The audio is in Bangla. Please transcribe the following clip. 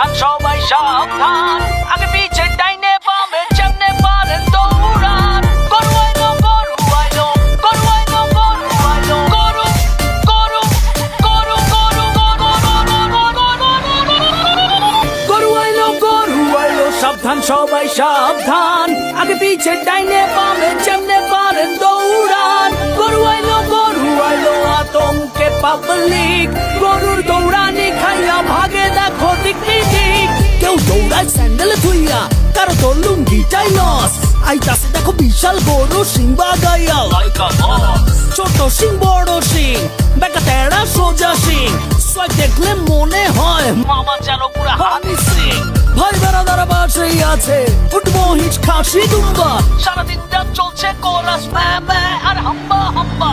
সাবধান, সবাই সাবধান। আগে পিছে ডাইনে বামে, যেমনে পারেন দৌড়ান। সাবধান, সবাই সাবধান। আগে পিছে ডাইনে বামে, যেমনে পারেন দৌড়ান। দৌড়ায় স্যান্ডেল ধুইয়া কারও তোর লুঙ্গিটাই লস আইতাছে দেখো বিশাল গরু সিংবা গাইয়া লাইকা ছোট সিং বড় সিং বেকা তেড়া সোজা সিং সোয়াগ দেখলে মনে হয় মামা যেন পুরা হানি সিং ভাই বেড়াদার বাসেই আছে উঠবো হিচ খাসি দুম্বা সারাদিন রাত চলছে কোরাস ম্যা ম্যা আর হাম্বা হাম্বা